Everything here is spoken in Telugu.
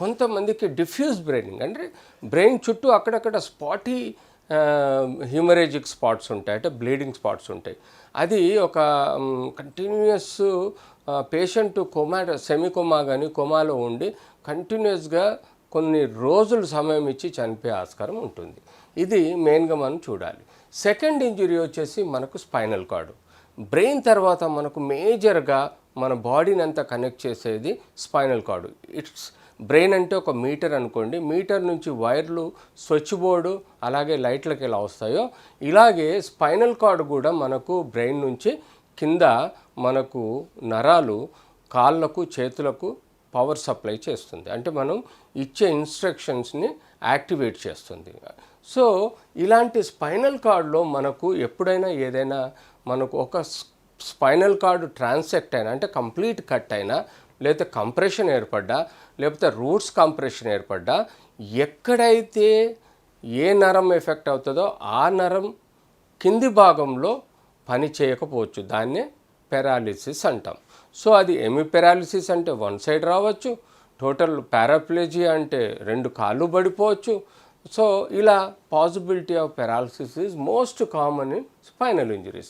కొంతమందికి డిఫ్యూజ్ బ్రెయినింగ్ అంటే బ్రెయిన్ చుట్టూ అక్కడక్కడ స్పాటీ హ్యూమరేజిక్ స్పాట్స్ ఉంటాయి. అంటే బ్లీడింగ్ స్పాట్స్ ఉంటాయి. అది ఒక continuous patient coma semi coma కానీ కొమాలో ఉండి కంటిన్యూస్గా కొన్ని రోజులు సమయం ఇచ్చి చనిపోయే ఆస్కారం ఉంటుంది. ఇది మెయిన్గా మనం చూడాలి. సెకండ్ ఇంజురీ వచ్చేసి మనకు స్పైనల్ కార్డు బ్రెయిన్ తర్వాత మనకు మేజర్గా మన బాడీని అంతా కనెక్ట్ చేసేది స్పైనల్ కార్డు ఇట్స్ బ్రెయిన్ అంటే ఒక మీటర్ అనుకోండి. మీటర్ నుంచి వైర్లు స్విచ్ బోర్డు అలాగే లైట్లకు ఎలా వస్తాయో ఇలాగే స్పైనల్ కార్డు కూడా మనకు బ్రెయిన్ నుంచి కింద మనకు నరాలు కాళ్ళకు చేతులకు పవర్ సప్లై చేస్తుంది. అంటే మనం ఇచ్చే ఇన్స్ట్రక్షన్స్ని యాక్టివేట్ చేస్తుంది. సో ఇలాంటి స్పైనల్ కార్డ్లో మనకు ఎప్పుడైనా ఏదైనా మనకు ఒక స్పైనల్ కార్డు ట్రాన్సెక్ట్ అయినా అంటే కంప్లీట్ కట్ అయినా లేకపోతే కంప్రెషన్ ఏర్పడ్డా లేకపోతే రూట్స్ కంప్రెషన్ ఏర్పడ్డా ఎక్కడైతే ఏ నరం ఎఫెక్ట్ అవుతుందో ఆ నరం కింది భాగంలో పని చేయకపోవచ్చు. దాన్నే పెరాలిసిస్ అంటాం. సో అది ఎమి పెరాలిసిస్ అంటే? వన్ సైడ్ రావచ్చు టోటల్ పారాప్లేజీ అంటే రెండు కాళ్ళు పడిపోవచ్చు. సో ఇలా possibility of paralysis is most common in spinal injuries